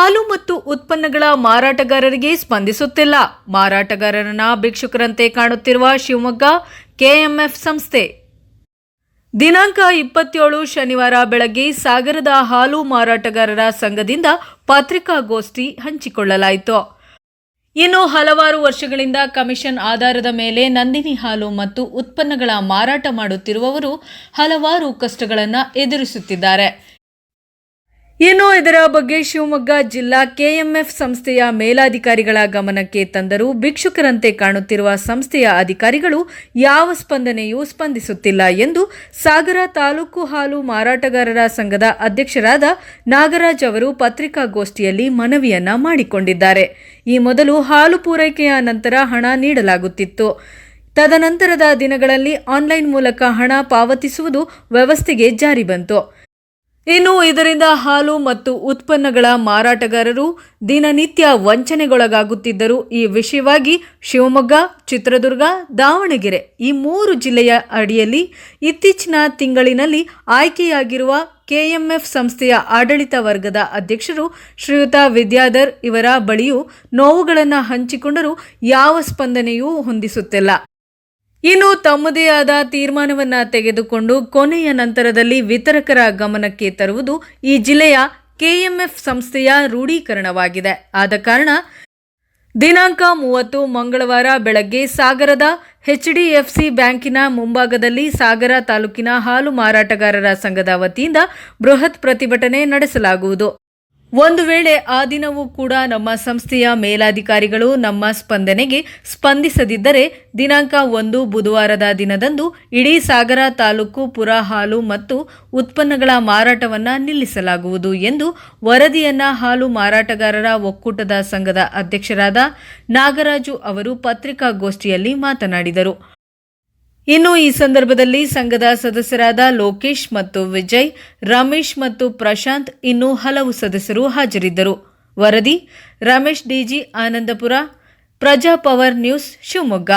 ಹಾಲು ಮತ್ತು ಉತ್ಪನ್ನಗಳ ಮಾರಾಟಗಾರರಿಗೆ ಸ್ಪಂದಿಸುತ್ತಿಲ್ಲ. ಮಾರಾಟಗಾರರನ್ನ ಭಿಕ್ಷುಕರಂತೆ ಕಾಣುತ್ತಿರುವ ಶಿವಮೊಗ್ಗ ಕೆಎಂಎಫ್ ಸಂಸ್ಥೆ. ದಿನಾಂಕ ಇಪ್ಪತ್ತೇಳು ಶನಿವಾರ ಬೆಳಗ್ಗೆ ಸಾಗರದ ಹಾಲು ಮಾರಾಟಗಾರರ ಸಂಘದಿಂದ ಪತ್ರಿಕಾಗೋಷ್ಠಿ ಹಂಚಿಕೊಳ್ಳಲಾಯಿತು. ಇನ್ನು ಹಲವಾರು ವರ್ಷಗಳಿಂದ ಕಮಿಷನ್ ಆಧಾರದ ಮೇಲೆ ನಂದಿನಿ ಹಾಲು ಮತ್ತು ಉತ್ಪನ್ನಗಳ ಮಾರಾಟ ಮಾಡುತ್ತಿರುವವರು ಹಲವಾರು ಕಷ್ಟಗಳನ್ನು ಎದುರಿಸುತ್ತಿದ್ದಾರೆ. ಇನ್ನು ಇದರ ಬಗ್ಗೆ ಶಿವಮೊಗ್ಗ ಜಿಲ್ಲಾ ಕೆಎಂಎಫ್ ಸಂಸ್ಥೆಯ ಮೇಲಾಧಿಕಾರಿಗಳ ಗಮನಕ್ಕೆ ತಂದರೂ ಭಿಕ್ಷುಕರಂತೆ ಕಾಣುತ್ತಿರುವ ಸಂಸ್ಥೆಯ ಅಧಿಕಾರಿಗಳು ಯಾವ ಸ್ಪಂದನೆಯೂ ಸ್ಪಂದಿಸುತ್ತಿಲ್ಲ ಎಂದು ಸಾಗರ ತಾಲೂಕು ಹಾಲು ಮಾರಾಟಗಾರರ ಸಂಘದ ಅಧ್ಯಕ್ಷರಾದ ನಾಗರಾಜ್ ಅವರು ಪತ್ರಿಕಾಗೋಷ್ಠಿಯಲ್ಲಿ ಮನವಿಯನ್ನ ಮಾಡಿಕೊಂಡಿದ್ದಾರೆ. ಈ ಮೊದಲು ಹಾಲು ಪೂರೈಕೆಯ ನಂತರ ಹಣ ನೀಡಲಾಗುತ್ತಿತ್ತು. ತದನಂತರದ ದಿನಗಳಲ್ಲಿ ಆನ್ಲೈನ್ ಮೂಲಕ ಹಣ ಪಾವತಿಸುವುದು ವ್ಯವಸ್ಥೆಗೆ ಜಾರಿ ಬಂತು. ಇನ್ನು ಇದರಿಂದ ಹಾಲು ಮತ್ತು ಉತ್ಪನ್ನಗಳ ಮಾರಾಟಗಾರರು ದಿನನಿತ್ಯ ವಂಚನೆಗೊಳಗಾಗುತ್ತಿದ್ದರು. ಈ ವಿಷಯವಾಗಿ ಶಿವಮೊಗ್ಗ, ಚಿತ್ರದುರ್ಗ, ದಾವಣಗೆರೆ ಈ ಮೂರು ಜಿಲ್ಲೆಯ ಅಡಿಯಲ್ಲಿ ಇತ್ತೀಚಿನ ತಿಂಗಳಿನಲ್ಲಿ ಆಯ್ಕೆಯಾಗಿರುವ ಕೆಎಂಎಫ್ ಸಂಸ್ಥೆಯ ಆಡಳಿತ ವರ್ಗದ ಅಧ್ಯಕ್ಷರು ಶ್ರೀಯುತ ವಿದ್ಯಾಧರ್ ಇವರ ಬಳಿಯೂ ನೋವುಗಳನ್ನು ಹಂಚಿಕೊಂಡರೂ ಯಾವ ಸ್ಪಂದನೆಯೂ ಹೊಂದಿಸುತ್ತಿಲ್ಲ. ಇನ್ನು ತಮ್ಮದೇ ಆದ ತೀರ್ಮಾನವನ್ನ ತೆಗೆದುಕೊಂಡು ಕೊನೆಯ ನಂತರದಲ್ಲಿ ವಿತರಕರ ಗಮನಕ್ಕೆ ತರುವುದು ಈ ಜಿಲ್ಲೆಯ ಕೆಎಂಎಫ್ ಸಂಸ್ಥೆಯ ರೂಢೀಕರಣವಾಗಿದೆ. ಆದ ಕಾರಣ ದಿನಾಂಕ ಮೂವತ್ತು ಮಂಗಳವಾರ ಬೆಳಗ್ಗೆ ಸಾಗರದ ಎಚ್ಡಿಎಫ್ಸಿ ಬ್ಯಾಂಕಿನ ಮುಂಭಾಗದಲ್ಲಿ ಸಾಗರ ತಾಲೂಕಿನ ಹಾಲು ಮಾರಾಟಗಾರರ ಸಂಘದ ವತಿಯಿಂದ ಬೃಹತ್ ಪ್ರತಿಭಟನೆ ನಡೆಸಲಾಗುವುದು. ಒಂದು ವೇಳೆ ಆ ದಿನವೂ ಕೂಡ ನಮ್ಮ ಸಂಸ್ಥೆಯ ಮೇಲಾಧಿಕಾರಿಗಳು ನಮ್ಮ ಸ್ಪಂದನೆಗೆ ಸ್ಪಂದಿಸದಿದ್ದರೆ ದಿನಾಂಕ ಒಂದು ಬುಧವಾರದ ದಿನದಂದು ಇಡೀ ಸಾಗರ ತಾಲೂಕು ಪುರ ಹಾಲು ಮತ್ತು ಉತ್ಪನ್ನಗಳ ಮಾರಾಟವನ್ನು ನಿಲ್ಲಿಸಲಾಗುವುದು ಎಂದು ವರದಿಯನ್ನ ಹಾಲು ಮಾರಾಟಗಾರರ ಒಕ್ಕೂಟದ ಸಂಘದ ಅಧ್ಯಕ್ಷರಾದ ನಾಗರಾಜು ಅವರು ಪತ್ರಿಕಾಗೋಷ್ಠಿಯಲ್ಲಿ ಮಾತನಾಡಿದರು. ಇನ್ನು ಈ ಸಂದರ್ಭದಲ್ಲಿ ಸಂಘದ ಸದಸ್ಯರಾದ ಲೋಕೇಶ್ ಮತ್ತು ವಿಜಯ್, ರಮೇಶ್ ಮತ್ತು ಪ್ರಶಾಂತ್ ಇನ್ನೂ ಹಲವು ಸದಸ್ಯರು ಹಾಜರಿದ್ದರು. ವರದಿ, ರಮೇಶ್ ಡಿಜಿ ಆನಂದಪುರ, ಪ್ರಜಾ ಪವರ್ ನ್ಯೂಸ್ ಶಿವಮೊಗ್ಗ.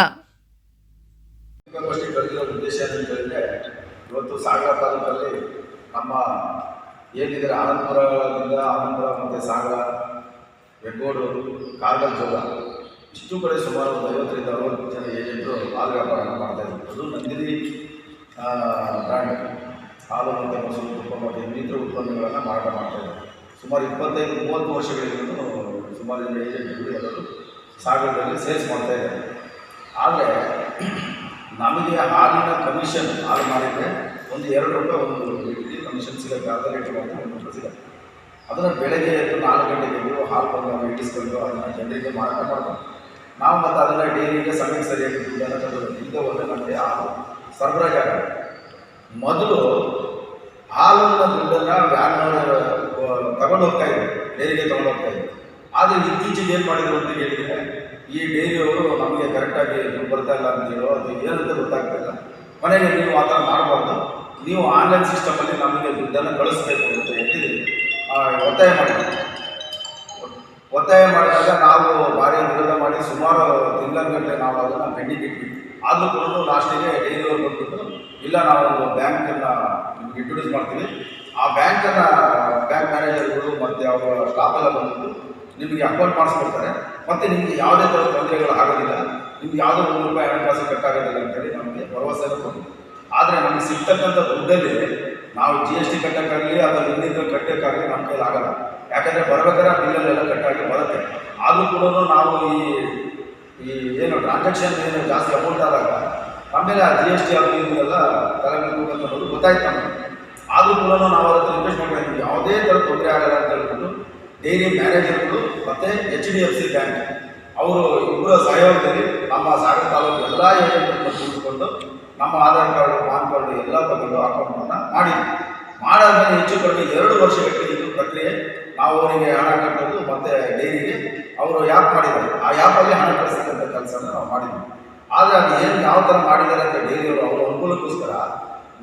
ನಮ್ಮ ಮತ್ತು ಸಾಗರ ಜೋಗ ಇಷ್ಟು ಕಡೆ ಸುಮಾರು ಒಂದು ಐವತ್ತರಿಂದ ಅರವತ್ತು ಜನ ಏಜೆಂಟರು ಇದ್ದಾರೆ ಅದು ನಂದಿನಿ ಬ್ರ್ಯಾಂಡ್ ಹಾಲು ಮತ್ತು ಮೊಸರು ತುಪ್ಪ ಮತ್ತು ಇನ್ನಿತರ ಉತ್ಪನ್ನಗಳನ್ನು ಮಾರಾಟ ಮಾಡ್ತಾ ಇದ್ದಾರೆ. ಸುಮಾರು ಇಪ್ಪತ್ತೈದು, ಮೂವತ್ತು ವರ್ಷಗಳಿಂದ ಸುಮಾರು ಜನ ಏಜೆಂಟ್ಗಳು ಎಲ್ಲರೂ ಸಾಗರದಲ್ಲಿ ಸೇಲ್ಸ್ ಮಾಡ್ತಾ ಇದ್ದಾರೆ. ಆದರೆ ನಮಗೆ ಹಾಲಿನ ಕಮಿಷನ್, ಹಾಲು ಮಾಡಿದರೆ ಒಂದು ಎರಡು ರೂಪಾಯಿ ಒಂದು ಲೀಟ್ರಿಗೆ ಕಮಿಷನ್ ಸಿಗುತ್ತೆ, ಅರ್ಧ ಲೀಟ್ರ್ ಒಂದು ಒಂದು ರೂಪಾಯಿ ಸಿಗುತ್ತೆ. ಅದನ್ನು ಬೆಳಗ್ಗೆ ಎದ್ದು ನಾಲ್ಕು ಗಂಟೆಗೆ ಹಾಲು ಬಂದು ಇಟ್ಟಿಸ್ಕೊಂಡು ಅದನ್ನು ಜನರಿಗೆ ಮಾರಾಟ ಮಾಡ್ಬೋದು. ನಾವು ಮತ್ತೆ ಅದನ್ನ ಡೈರಿಗೆ ಸಮಯಕ್ಕೆ ಸರಿಯಾಗಿ ಇಲ್ಲದೆ ಹೋದರೆ ನಮಗೆ ಹಾಲು ಸರಬರಾಜು ಆಗಲ್ಲ. ಮೊದಲು ಹಾಲನ್ನ ದುಡ್ಡನ್ನು ವ್ಯಾನ್ನವರು ತಗೊಂಡು ಹೋಗ್ತಾ ಇದ್ರು. ಡೈರಿಗೆ ತಗೊಂಡು ಹೋಗ್ತಾ ಇದ್ರು. ಆದರೆ ಇತ್ತೀಚೆಗೆ ಏನು ಮಾಡಿದ್ರು ಅಂತ ಹೇಳಿದರೆ ಈ ಡೈರಿಯವರು ನಮಗೆ ಕರೆಕ್ಟಾಗಿ ದುಡ್ಡು ಬರ್ತಾ ಇಲ್ಲ ಅಂತೀರೋ ಅದು ಏನಂತ ಗೊತ್ತಾಗ್ತಿಲ್ಲ ಮನೆಗೆ ನೀವು ಆ ಥರ ಮಾಡಬಾರ್ದು. ನೀವು ಆನ್ಲೈನ್ ಸಿಸ್ಟಮಲ್ಲಿ ನಮಗೆ ದುಡ್ಡನ್ನು ಕಳಿಸ್ಬೇಕು ಅಂತ ಹೇಳಿ ಒತ್ತಾಯ ಮಾಡಿದ್ರು ಒತ್ತಾಯ ಮಾಡಿದಾಗ ನಾವು ಭಾರಿ ವಿರೋಧ ಮಾಡಿ ಸುಮಾರು ತಿಂಗಳ ನಾವು ಅದನ್ನು ಪೆಂಡಿಂಗ್ ಇಟ್ವಿ. ಆದರೂ ಕೂಡ ಲಾಸ್ಟಿಗೆ ಡೈರಿಯವರು ಬಂದ್ಬಿಟ್ಟು, ಇಲ್ಲ ನಾವು ಬ್ಯಾಂಕನ್ನು ನಿಮ್ಗೆ ಇಂಟ್ರೊಡ್ಯೂಸ್ ಮಾಡ್ತೀವಿ. ಆ ಬ್ಯಾಂಕನ್ನು ಬ್ಯಾಂಕ್ ಮ್ಯಾನೇಜರ್ಗಳು ಮತ್ತು ಅವರ ಸ್ಟಾಫ್ ಎಲ್ಲ ಬಂದ್ಬಿಟ್ಟು ನಿಮಗೆ ಅಕೌಂಟ್ ಮಾಡಿಸ್ಕೊಡ್ತಾರೆ. ಮತ್ತು ನಿಮಗೆ ಯಾವುದೇ ಥರದ ತೊಂದರೆಗಳು ಆಗೋದಿಲ್ಲ. ನಿಮ್ಗೆ ಯಾವುದೋ ಒಂದು ರೂಪಾಯಿ ಹಣಕಾಸು ಕಟ್ಟಾಗೋದಿಲ್ಲ ಅಂತೇಳಿ ನಮಗೆ ಭರವಸೆ ಕೊಟ್ಟಿದೆ ಆದರೆ ನಮಗೆ ಸಿಗ್ತಕ್ಕಂಥ ದುಡ್ಡಲ್ಲಿ ನಾವು ಜಿ ಎಸ್ ಟಿ ಕಟ್ಟೋಕ್ಕಾಗಲಿ ಅಥವಾ ಇನ್ನಿತರ ಕಟ್ಟೋಕ್ಕಾಗಲಿ ನಮ್ಮ ಕೈಲಿ ಆಗಲ್ಲ. ಯಾಕಂದರೆ ಬರ್ಬೇಕಾದ್ರೆ ಆ ಬಿಲ್ಲಲ್ಲೆಲ್ಲ ಕಟ್ಟಾಗಿ ಬರುತ್ತೆ. ಆದರೂ ಕೂಡ ನಾವು ಈ ಈ ಏನು ಟ್ರಾನ್ಸಾಕ್ಷನ್ ಏನು ಜಾಸ್ತಿ ಅಮೌಂಟ್ ಆದಾಗ, ಆಮೇಲೆ ಆ ಜಿ ಎಸ್ ಟಿ ಅದು ಇದೆಲ್ಲ ಕೂಗಂತ ಅನ್ನೋದು ಗೊತ್ತಾಯ್ತು ನಮಗೆ. ಆದರೂ ಕೂಡ ನಾವು ಅದರ ಇನ್ವೆಸ್ಟ್ ಮಾಡ್ತಾ ಯಾವುದೇ ಥರ ತೊಂದರೆ ಆಗಲ್ಲ ಅಂತ ಹೇಳ್ಬಿಟ್ಟು ಡೈರಿ ಮ್ಯಾನೇಜರ್ಗಳು ಮತ್ತು H D F C bank ಅವರು ಇಬ್ಬರ ಸಹಯೋಗದಲ್ಲಿ ನಮ್ಮ ಸಾಗರ ತಾಲೂಕು ಎಲ್ಲ ಏಜೆಂಟ್ಗಳನ್ನ ನಮ್ಮ ಆಧಾರ್ ಕಾರ್ಡು, ಪಾನ್ ಕಾರ್ಡು ಎಲ್ಲ ತಗೊಂಡು ಅಕೌಂಟನ್ನು ಮಾಡಿದ್ವಿ. ಮಾಡಾದ್ಮೇಲೆ ಹೆಚ್ಚು ಕಡಿಮೆ ಎರಡು ವರ್ಷ ಇದು ಪ್ರಕ್ರಿಯೆ. ನಾವು ಅವರಿಗೆ ಹಣ ಕಟ್ಟೋದು ಮತ್ತು ಡೈರಿಗೆ. ಅವರು ಯಾಪ್ ಮಾಡಿದ್ದಾರೆ. ಆ ಆ್ಯಪಲ್ಲಿ ಹಣ ಕಳಿಸ್ತಕ್ಕಂಥ ಕೆಲಸನ ನಾವು ಮಾಡಿದ್ವಿ. ಆದರೆ ಅದು ಏನು ಯಾವ ಥರ ಮಾಡಿದ್ದಾರೆ ಅಂತ ಡೈರಿಯವರು ಅವರ ಅನುಕೂಲಕ್ಕೋಸ್ಕರ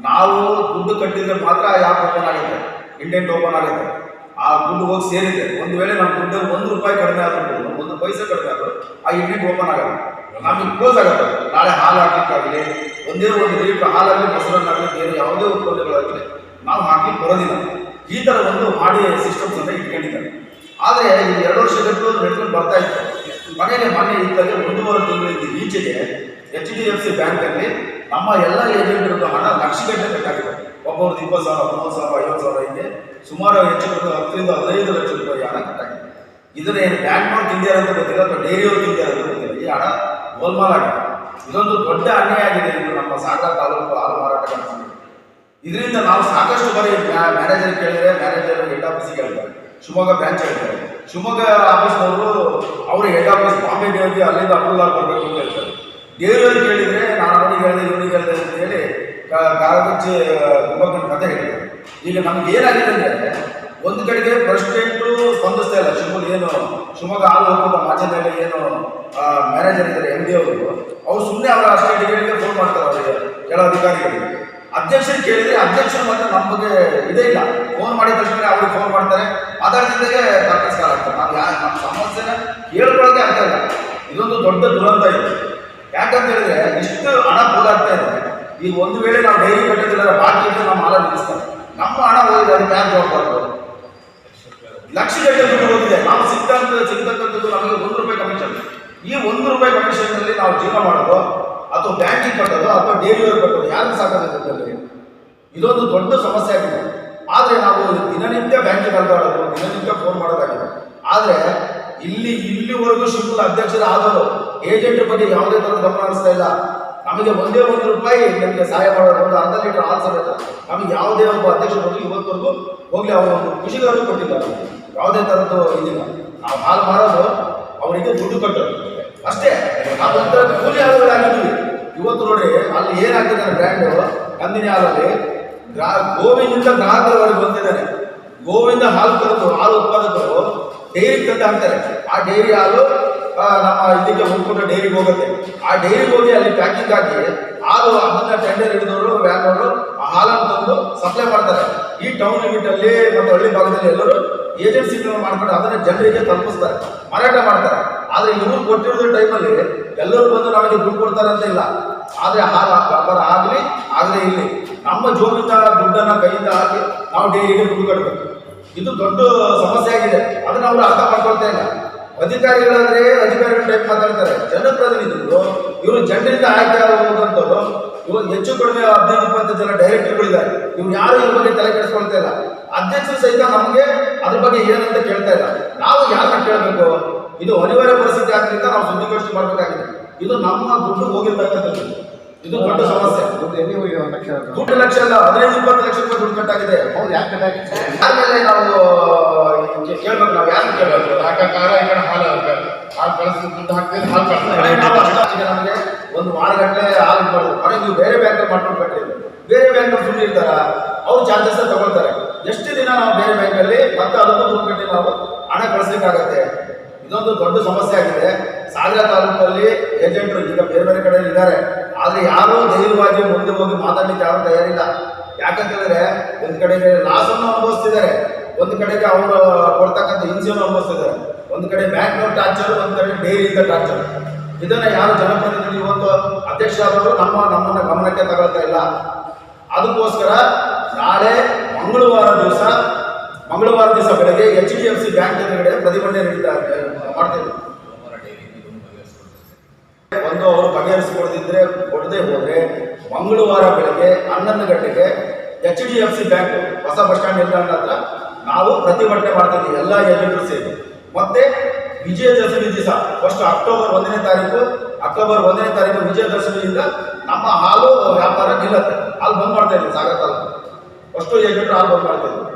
ನಾವು ದುಡ್ಡು ಕಟ್ಟಿದ್ರೆ ಮಾತ್ರ ಆ ಆ್ಯಪ್ ಓಪನ್ ಆಗುತ್ತೆ. ಇಂಡೆಂಟ್ ಓಪನ್ ಆಗುತ್ತೆ. ಆ ಗುಂಡು ಹೋಗಿ ಸೇರಿದೆ. ಒಂದು ವೇಳೆ ನಮ್ಮ ದುಡ್ಡು ಒಂದು ರೂಪಾಯಿ ಕಡಿಮೆ ಆದರೂ ಒಂದು ಪೈಸೆ ಕಡಿಮೆ ಆದರೂ ಆ ಇಂಡೆಂಟ್ ಓಪನ್ ಆಗಲ್ಲ. ನಮಗೆ ಕ್ಲೋಸ್ ಆಗುತ್ತೆ ನಾಳೆ ಹಾಲು ಹಾಕ್ಲಿಕ್ಕಾಗಲಿ ಒಂದೇ ಒಂದು ಲೀಟ್ರ್ ಹಾಲಾಗಲಿ ಮೊಸರನ್ನಾಗಲಿ, ಬೇರೆ ಯಾವುದೇ ಉತ್ಪನ್ನಗಳಾಗಲಿ ನಾವು ಹಾಕಿ ಬರೋದಿಲ್ಲ. ಈ ಥರ ಒಂದು ಮಾಡಿ ಸಿಸ್ಟಮ್ಸ್ ಅಂತ ಇಟ್ಕೊಂಡಿದ್ದಾರೆ. ಆದರೆ ಈ ಎರಡು ವರ್ಷದಷ್ಟು ನಡ್ಕೊಂಡು ಬರ್ತಾ ಇತ್ತು. ಮನೆಯಲ್ಲಿ ಮೊನ್ನೆ ಇದ್ದಾಗ ಒಂದೂವರೆ ತಿಂಗಳಿಂದ ಈಚೆಗೆ ಎಚ್ ಡಿ ಎಫ್ ಸಿ ಬ್ಯಾಂಕಲ್ಲಿ ನಮ್ಮ ಎಲ್ಲ ಏಜೆಂಟ್ಗಳ ಹಣ ಲಕ್ಷಗಟ್ಟಲೆ ಕಟ್ಟಾಗಿದೆ ಒಬ್ಬರದ್ದು ಇಪ್ಪತ್ತು ಸಾವಿರ ಮೂವತ್ತು ಸಾವಿರ, ಐವತ್ತು ಸಾವಿರ ಹೀಗೆ ಸುಮಾರು ಹೆಚ್ಚು ಹತ್ತರಿಂದ ಹದಿನೈದು ಲಕ್ಷ ರೂಪಾಯಿ ಹಣ ಕಟ್ಟಾಗಿದೆ ಇದನ್ನ ಏನು ಬ್ಯಾಂಕ್ನವ್ರು ಇಂಡಿಯಾ ಅಂತ ಗೊತ್ತಿಲ್ಲ ಅಥವಾ ಡೈರಿಯವ್ರು ಇಂಡಿಯಾ ಅಂತ ಗೊತ್ತಿಲ್ಲ. ಈ ಹಣ ಗೋಲ್ಮಾಲ್ ಆಗಿದೆ. ಇದೊಂದು ದೊಡ್ಡ ಅನ್ಯಾಯ ಆಗಿದೆ ಇದು ನಮ್ಮ ಸಾಗರ ತಾಲೂಕು ಹಾಲು ಮಾರಾಟ ಇದರಿಂದ ನಾವು ಸಾಕಷ್ಟು ಬಾರಿ ಮ್ಯಾನೇಜರ್ ಕೇಳಿದ್ರೆ ಮ್ಯಾನೇಜರ್ ಹೆಡ್ ಆಫೀಸಿಗೆ ಹೇಳ್ತಾರೆ. ಶಿವಮೊಗ್ಗ ಬ್ರಾಂಚ್ ಹೇಳ್ತಾರೆ. ಶಿವಮೊಗ್ಗ ಆಫೀಸ್ನವರು ಅವರು ಹೆಡ್ ಆಫೀಸ್ ಬಾಂಬೆಗೆ ಹೋಗಿ ಅಲ್ಲಿಂದ ಅಪ್ರೂವಲ್ ಆಗಬೇಕು ಅಂತ ಹೇಳ್ತಾರೆ. ಡೇರಿಯವ್ರಿಗೆ ಕೇಳಿದ್ರೆ ನಾನು ಅವನಿಗೆ ಹೇಳಿದೆ, ಇವನಿಗೆ ಹೇಳಿದೆ ಅಂತ ಹೇಳಿ ಕಾಗಚ್ಚಿ ಗುಮ್ಮಕ್ಕನ ಕತೆ ಹೇಳಿದ್ದಾರೆ ಈಗ ನಮ್ಗೆ ಏನಾಗಿದೆ ಅಂದ್ರೆ, ಒಂದು ಕಡೆಗೆ ಪ್ರೆಸಿಡೆಂಟು ಸ್ಪಂದಿಸ್ತಾ ಇಲ್ಲ. ಶಿವಮೊಗ್ಗ ಏನು, ಶಿವಮೊಗ್ಗ ಹಾಲು ಒಕ್ಕೂಟ ಮೇಲೆ ಏನು ಮ್ಯಾನೇಜರ್ ಇದ್ದಾರೆ ಎಂ ಡಿ ಅವರು ಅವ್ರು ಸುಮ್ಮನೆ ಅವರ ಅಸ್ಟೇಟ್ಗಳಿಗೆ ಫೋನ್ ಮಾಡ್ತಾರೆ ಅವರಿಗೆ, ಕೆಲ ಅಧಿಕಾರಿಗಳಿಗೆ. ಅಧ್ಯಕ್ಷರು ಕೇಳಿದರೆ ಅಧ್ಯಕ್ಷರು ಮಾತ್ರ ನಮ್ಮ ಬಗ್ಗೆ ಇದೇ ಇಲ್ಲ. ಫೋನ್ ಮಾಡಿದ ತಕ್ಷಣ ಅವ್ರಿಗೆ ಫೋನ್ ಮಾಡ್ತಾರೆ. ಮಾತಾಡ್ತಿದ್ದಾಗೆ ತರ್ಕಸ್ಕಾರ ಆಗ್ತಾರೆ ನಾವು ಯಾರು ನಮ್ಮ ಸಮಸ್ಯೆನ ಕೇಳ್ಕೊಳ್ಳೋಕೆ ಆಗ್ತಾ ಇಲ್ಲ. ಇದೊಂದು ದೊಡ್ಡ ದುರಂತ ಇದೆ. ಯಾಕಂತ ಹೇಳಿದ್ರೆ, ಇಷ್ಟು ಹಣ ಪೋಲಾಗ್ತಾ ಇದೆ. ಈಗ ಒಂದು ವೇಳೆ ನಾವು ಡೈರಿ ಕಟ್ಟಿದ್ರೆ ಬಾಕಿ ಇದ್ರೆ ನಮ್ಮ ಹಾಲ ನಿಲ್ಲಿಸ್ತಾರೆ. ನಮ್ಮ ಹಣ ಹೋಗಿದೆ ಅದಕ್ಕೆ ಯಾರು ಜವಾಬ್ದಾರರು ಲಕ್ಷಗಟ್ಟಲೆ ದುಡ್ಡು ಹೋಗಿದೆ. ನಾವು ಸಿಕ್ಕಂತ ಸಿಗ್ತಕ್ಕಂಥದ್ದು ನಮಗೆ ಒಂದು ರೂಪಾಯಿ ಕಮಿಷನ್ ಈ ಒಂದು ರೂಪಾಯಿ ಕಮಿಷನ್ನಲ್ಲಿ ನಾವು ಜೀವನ ಮಾಡೋದು, ಅಥವಾ ಬ್ಯಾಂಕಿಗೆ ಕಟ್ಟೋದು, ಅಥವಾ ಡೈರಿಯವ್ರು ಕಟ್ಟೋದು ಯಾರು ಸಾಕಾಗುತ್ತೆ ಇದೊಂದು ದೊಡ್ಡ ಸಮಸ್ಯೆ ಆಗಿದೆ. ಆದ್ರೆ ನಾವು ದಿನನಿತ್ಯ ಬ್ಯಾಂಕಿಗೆ ಅಲ್ದಾಡೋದು ದಿನನಿತ್ಯ ಫೋನ್ ಮಾಡೋದಾಗಿದೆ. ಆದ್ರೆ ಇಲ್ಲಿ ಇಲ್ಲಿವರೆಗೂ ಶಿವಮೊಗ್ಗ ಅಧ್ಯಕ್ಷರ ಆದರೂ ಏಜೆಂಟ್ ಬಗ್ಗೆ ಯಾವುದೇ ಥರ ಗಮನ ಹರಿಸ್ತಾ ಇಲ್ಲ. ನಮಗೆ ಒಂದೇ ಒಂದು ರೂಪಾಯಿ ನಮಗೆ ಸಹಾಯ ಮಾಡೋಣ ಒಂದು ಅರ್ಧ ಲೀಟರ್ ಹಾಲು ಸಮೇತ. ನಮಗೆ ಯಾವುದೇ ಒಬ್ಬ ಅಧ್ಯಕ್ಷರು ಬಂದು ಇವತ್ತವರೆಗೂ ಹೋಗ್ಲಿ, ಅವರು ಒಂದು ಖುಷಿಗಳನ್ನು ಕೊಟ್ಟಿಲ್ಲ. ಯಾವುದೇ ಥರದ್ದು ಇದಿಲ್ಲ. ನಾವು ಹಾಲು ಮಾರೋದು ಅವರಿಗೆ ದುಡ್ಡು ಕಟ್ಟೋದು. ಅಷ್ಟೇ, ನಾವು ಒಂಥರ ಕೂಲಿ ಹಾಲುಗಳಾಗಿದ್ದೀವಿ. ಇವತ್ತು ನೋಡಿ ಅಲ್ಲಿ ಏನಾಗ್ತದೆ ಬ್ರ್ಯಾಂಡು ಕಂದಿನಿ ಹಾಲಲ್ಲಿ ಗ್ರಾ ಗೋವಿನಿಂದ ಗ್ರಾಹಕರವರೆಗೆ ಬಂದಿದ್ದಾರೆ. ಗೋವಿಂದ ಹಾಲು ಕರೆದು ಹಾಲು ಉತ್ಪಾದಕರು ಡೈರಿ ತಂದು ಹಾಕ್ತಾರೆ. ಆ ಡೈರಿ ಹಾಲು ನಮ್ಮ ಇದಕ್ಕೆ ಹೋಗ್ಕೊಂಡು ಡೈರಿಗೆ ಹೋಗುತ್ತೆ. ಆ ಡೈರಿಗೆ ಹೋಗಿ ಅಲ್ಲಿ ಪ್ಯಾಕಿಂಗ್ ಹಾಕಿ ಹಾಲು ಅದನ್ನ ಟೆಂಡರ್ ಹಿಡಿದವರು ವ್ಯಾಪಾರರು ಆ ಹಾಲನ್ನು ತಂದು ಸಪ್ಲೈ ಮಾಡ್ತಾರೆ. ಈ ಟೌನ್ ಲಿಮಿಟ್ ಅಲ್ಲಿ ಮತ್ತು ಹಳ್ಳಿ ಭಾಗದಲ್ಲಿ ಎಲ್ಲರೂ ಏಜೆನ್ಸಿಗಳನ್ನು ಮಾಡ್ಕೊಂಡು ಅದನ್ನ ಜನರಿಗೆ ತಲುಪಿಸ್ತಾರೆ. ಮಾರಾಟ ಮಾಡ್ತಾರೆ. ಆದ್ರೆ ಇವರು ಕೊಟ್ಟಿರೋದು ಟೈಮಲ್ಲಿ ಎಲ್ಲರೂ ಬಂದು ನಮಗೆ ದುಡ್ಡು ಕೊಡ್ತಾರೆ ಅಂತ ಇಲ್ಲ. ಆದ್ರೆ ಹಾಲು ವ್ಯಾಪಾರ ಆಗಲಿ ಆಗದೆ ಇಲ್ಲಿ ನಮ್ಮ ಜೋಬಿಂದ ದುಡ್ಡನ್ನ ಕೈಯಿಂದ ಹಾಕಿ ನಾವು ಡೈರಿಗೆ ದುಡ್ಡು ಕಟ್ಟಬೇಕು ಇದು ದೊಡ್ಡ ಸಮಸ್ಯೆ ಆಗಿದೆ. ಅದನ್ನ ಅವರು ಅರ್ಥ ಮಾಡ್ಕೊಳ್ತಾ ಇಲ್ಲ. ಅಧಿಕಾರಿಗಳಾದ್ರೆ ಅಧಿಕಾರಿಗಳು ಟೈಪ್ ಮಾತಾಡ್ತಾರೆ. ಜನಪ್ರತಿನಿಧಿಗಳು ಇವರು ಜನರಿಂದ ಆಯ್ಕೆ ಹೋಗುವಂಥವ್ರು ಇವರು ಹೆಚ್ಚು ಕಡಿಮೆ ಹದಿನೈದು ಇಪ್ಪತ್ತು ಜನ ಡೈರೆಕ್ಟರ್ಗಳಿದ್ದಾರೆ. ಇವ್ರು ಯಾರು ಇವ್ರ ಬಗ್ಗೆ ತಲೆ ಕೆಡಿಸ್ಕೊಳ್ತಾ ಇಲ್ಲ. ಅಧ್ಯಕ್ಷರು ಸಹಿತ ನಮಗೆ ಅದ್ರ ಬಗ್ಗೆ ಏನಂತ ಕೇಳ್ತಾ ಇಲ್ಲ. ನಾವು ಯಾರನ್ನ ಕೇಳಬೇಕು? ಇದು ಅನಿವಾರ್ಯ ಪರಿಸ್ಥಿತಿ ಆದ್ರಿಂದ ನಾವು ಸುದ್ದಿಗೋಷ್ಠಿ ಮಾಡಬೇಕಾಗಿದೆ. ಇದು ನಮ್ಮ ದುಡ್ಡು ಹೋಗಿರ್ತಕ್ಕಂಥದ್ದು. ಇದು ದೊಡ್ಡ ಸಮಸ್ಯೆ. ದುಡ್ಡು ಲಕ್ಷ ಅಲ್ಲ ಹದಿನೈದು ಇಪ್ಪತ್ತು ಲಕ್ಷ ರೂಪಾಯಿ ದುಡ್ಡು ಕಟ್ಟಾಗಿದೆ. ಯಾಕೆ ನಾವು ಕೇಳ್ಬೇಕು ನಾವು ಯಾರು ಕೇಳಬೇಕು? ಈ ಕಡೆ ಹಾಲು ಹಾಕ ಹಾಲು ಕಳಿಸಿ ದುಡ್ಡು ಹಾಲು ನಮಗೆ. ಒಂದು ವಾರಗಟ್ಟಲೆ ಹಾಲು ಮನೆಗೆ ನೀವು ಬೇರೆ ಬ್ಯಾಂಕ್ ಮಾಡ್ಕೊಂಡು ಕಟ್ಟಿದ್ರು ಬೇರೆ ಬ್ಯಾಂಕ್ ಸುಮ್ಮನೆ ಇರ್ತಾರ? ಅವ್ರು ಚಾರ್ಜಸ್ ತಗೊಳ್ತಾರೆ. ಎಷ್ಟು ದಿನ ನಾವು ಬೇರೆ ಬ್ಯಾಂಕಲ್ಲಿ ಮತ್ತೆ ಅದನ್ನು ದುಡ್ಡು ಕಟ್ಟಿ ನಾವು ಹಣ ಕಳಿಸ್ಲಿಕ್ಕಾಗತ್ತೆ? ಇದೊಂದು ದೊಡ್ಡ ಸಮಸ್ಯೆ ಆಗಿದೆ. ಸಾಗರ ತಾಲೂಕಲ್ಲಿ ಏಜೆಂಟರು ಈಗ ಬೇರೆ ಬೇರೆ ಕಡೆ ಇದ್ದಾರೆ. ಆದರೆ ಯಾರು ಧೈರ್ಯವಾಗಿ ಮುಂದೆ ಹೋಗಿ ಮಾತಾಡಲಿಕ್ಕೆ ಯಾರು ತಯಾರಿಲ್ಲ. ಯಾಕಂತ ಹೇಳಿದ್ರೆ ಒಂದ್ ಕಡೆಗೆ ಲಾಸನ್ನು ಅನುಭವಿಸ್ತಿದ್ದಾರೆ. ಒಂದು ಕಡೆಗೆ ಅವರು ಕೊಡ್ತಕ್ಕಂಥ ಹಿಂಸೆಯನ್ನು ಅನುಭವಿಸ್ತಿದ್ದಾರೆ. ಒಂದು ಕಡೆ ಬ್ಯಾಂಕ್ ಟಾರ್ಚರ್, ಒಂದು ಕಡೆ ಡೈರಿಯಿಂದ ಟಾರ್ಚರ್. ಇದನ್ನ ಯಾರು ಜನಪ್ರತಿನಿಧಿ ಇವತ್ತು ಅಧ್ಯಕ್ಷರಾದವರು ನಮ್ಮ, ನಮ್ಮನ್ನ ಗಮನಕ್ಕೆ ತಗೊಳ್ತಾ ಇಲ್ಲ. ಅದಕ್ಕೋಸ್ಕರ ನಾಳೆ ಮಂಗಳವಾರ ದಿವಸ ಮಂಗಳವಾರ ದಿವಸ ಬೆಳಗ್ಗೆ H D F C bank ಎದುರುಗಡೆ ಪ್ರತಿಭಟನೆ ನೀಡಿದ್ದಾರೆ ಮಾಡ್ತೇವೆ ಒಂದು ಅವರು ಬಗೆಹರಿಸಿಕೊಡದಿದ್ರೆ ಕೊಡದೆ ಹೋದ್ರೆ ಮಂಗಳವಾರ ಬೆಳಗ್ಗೆ ಹನ್ನೊಂದು ಗಂಟೆಗೆ H D F C bank ಹೊಸ ಬಸ್ ಸ್ಟ್ಯಾಂಡ್ ನಿಲ್ದಾಣ ಹತ್ರ ನಾವು ಪ್ರತಿಭಟನೆ ಮಾಡ್ತಾ ಇದ್ದೀವಿ, ಎಲ್ಲ ಏಜೆಂಟರು ಸೇರಿ. ಮತ್ತೆ ವಿಜಯದಶಮಿ ದಿವಸ ಫಸ್ಟ್ ಅಕ್ಟೋಬರ್ ಒಂದನೇ ತಾರೀಕು ಅಕ್ಟೋಬರ್ ಒಂದನೇ ತಾರೀಕು ವಿಜಯದಶಮಿಯಿಂದ ನಮ್ಮ ಹಾಲು ವ್ಯಾಪಾರ ನಿಲ್ಲತ್ತೆ. ಹಾಲು ಬಂದ್ ಮಾಡ್ತಾ ಇದ್ದೀವಿ, ಸಾಗರ ತಾಲೂಕು. ಫಸ್ಟು ಏಜೆಂಟ್ರು ಹಾಲು ಬಂದ್ ಮಾಡ್ತಾ ಇದ್ದೀವಿ.